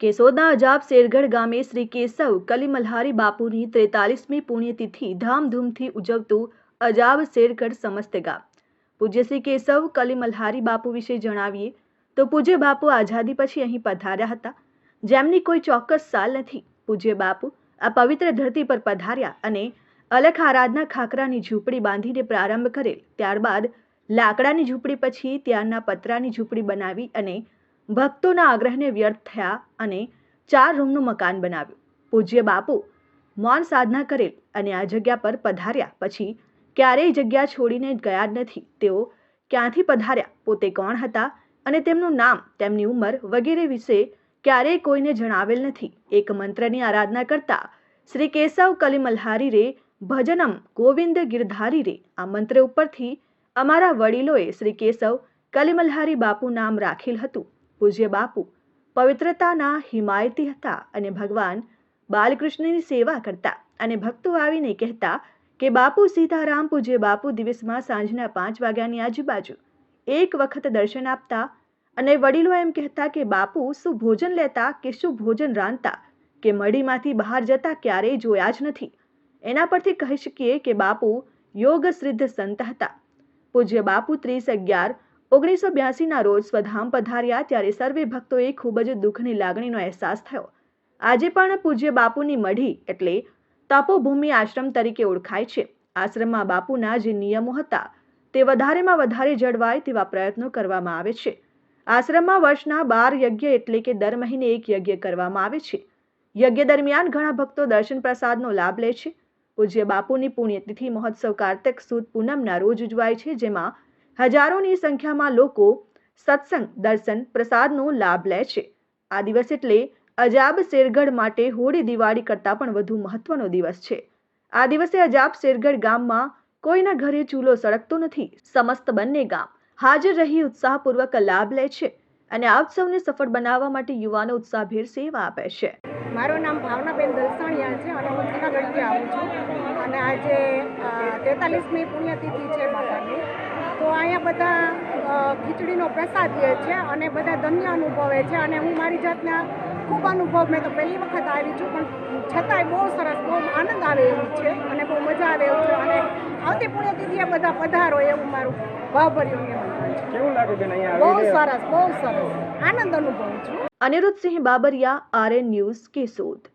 કેશોદના અજાબ શેરગઢ ગામે શ્રી કેશવ કલીમલ્હારી બાપુની ત્રેતાલીસમી પુણ્યતિથિ ધામધૂમથી ઉજવતું અજાબ શેરગઢ સમસ્ત ગામ. પૂજ્ય શ્રી કેશવ કલીમલ્હારી બાપુ વિશે જણાવીએ તો પૂજ્ય બાપુ આઝાદી પછી અહીં પધાર્યા હતા. જેમની કોઈ ચોક્કસ સાલ નથી. પૂજ્ય બાપુ આ પવિત્ર ધરતી પર પધાર્યા અને અલખ આરાધના ખાકરાની ઝૂંપડી બાંધીને પ્રારંભ કરેલ. ત્યારબાદ લાકડાની ઝૂંપડી પછી ત્યારના પતરાની ઝૂંપડી બનાવી અને ભક્તોના આગ્રહને વ્યર્થ થયા અને ચાર રૂમનું મકાન બનાવ્યું. પૂજ્ય બાપુ મૌન સાધના કરેલ અને આ જગ્યા પર પધાર્યા. પછી ક્યારેય જગ્યા છોડીને ગયા જ નથી. તેઓ ક્યાંથી પધાર્યા? પોતે કોણ હતા અને તેમનું નામ, તેમની ઉંમર વગેરે વિશે ક્યારેય કોઈને જણાવેલ નથી. એક મંત્રની આરાધના કરતા શ્રી કેશવ કલિમલ્હારી રે, ભજનમ ગોવિંદ ગિરધારી રે. આ મંત્ર ઉપરથી અમારા વડીલોએ શ્રી કેશવ કલિમલ્હારી બાપુ નામ રાખેલ હતું. પૂજ્ય બાપુ પવિત્રતાના હિમાયતી હતા અને ભગવાન બાલકૃષ્ણની સેવા કરતા અને ભક્તો આવીને કહેતા કે, બાપુ, સીતારામ પૂજ્ય બાપુ, દિવસમાં સાંજના પાંચ વાગ્યાની આજુબાજુ એક વખત દર્શન આપતા અને વડીલો એમ કહેતા કે, બાપુ, શું ભોજન લેતા કે શું ભોજન રાંધતા? કે મડીમાંથી બહાર જતા ક્યારેય જોયા જ નથી? એના પરથી કહી શકીએ કે, બાપુ યોગ સિદ્ધ સંત હતા. પૂજ્ય બાપુ ત્રીસ અગિયાર ઓગણીસો બ્યાસીના રોજ સ્વધામ પધાર્યા ત્યારે સર્વે ભક્તોએ ખૂબ જ દુઃખની લાગણીનો અહેસાસ થયો. આજે પણ પૂજ્ય બાપુની મઢી એટલે તપોભૂમિ આશ્રમ તરીકે ઓળખાય છે. આશ્રમમાં બાપુના જે નિયમો હતા તે વધારેમાં વધારે જળવાય તેવા પ્રયત્નો કરવામાં આવે છે. આશ્રમમાં વર્ષના બાર યજ્ઞ એટલે કે દર મહિને એક યજ્ઞ કરવામાં આવે છે. યજ્ઞ દરમિયાન ઘણા ભક્તો દર્શન પ્રસાદનો લાભ લે છે. પૂજ્ય બાપુની પુણ્યતિથિ મહોત્સવ કાર્તિક સુદ પૂનમના રોજ ઉજવાય છે, જેમાં હજારોની સંખ્યામાં લોકો સત્સંગ, દર્શન, પ્રસાદનો લાભ લે છે. આ દિવસ એટલે અજાબ શેરગઢ માટે હોળી દિવાળી કરતાં પણ વધુ મહત્વનો દિવસ છે. આ દિવસે અજાબ શેરગઢ ગામમાં કોઈના ઘરે ચૂલો સળગતો નથી, સમસ્ત બંને ગામ હાજર રહી ઉત્સાહપૂર્વક લાભ લે છે અને આ ઉત્સવને સફળ બનાવવા માટે યુવાનો ઉત્સાહભેર સેવા આપે છે. મારું નામ ભાવનાબેન દલસાણિયા છે અને હું જૂનાગઢથી આવું છું. અને આજે તેતાલીસમી પુણ્યતિથિ છે બાપાની તો અહીંયા બધા ખીચડીનો પ્રસાદ લે છે અને બધા ધન્ય અનુભવે છે અને હું મારી જાતના ખૂબ અનુભવ મેં તો પહેલી વખત આવી છું પણ છતાંય બહુ સરસ બહુ આનંદ આવે એવું છે અને બહુ મજા આવે એવું છે અને આવતી પુણ્યતિથિએ બધા પધારો એવું મારું ભાવભર્યું કેવું લાગે બેન અહીંયા બહુ સરસ બહુ સરસ. આનંદ અનુભવું છું. Anirudhsinh Babariya RN news Keshod.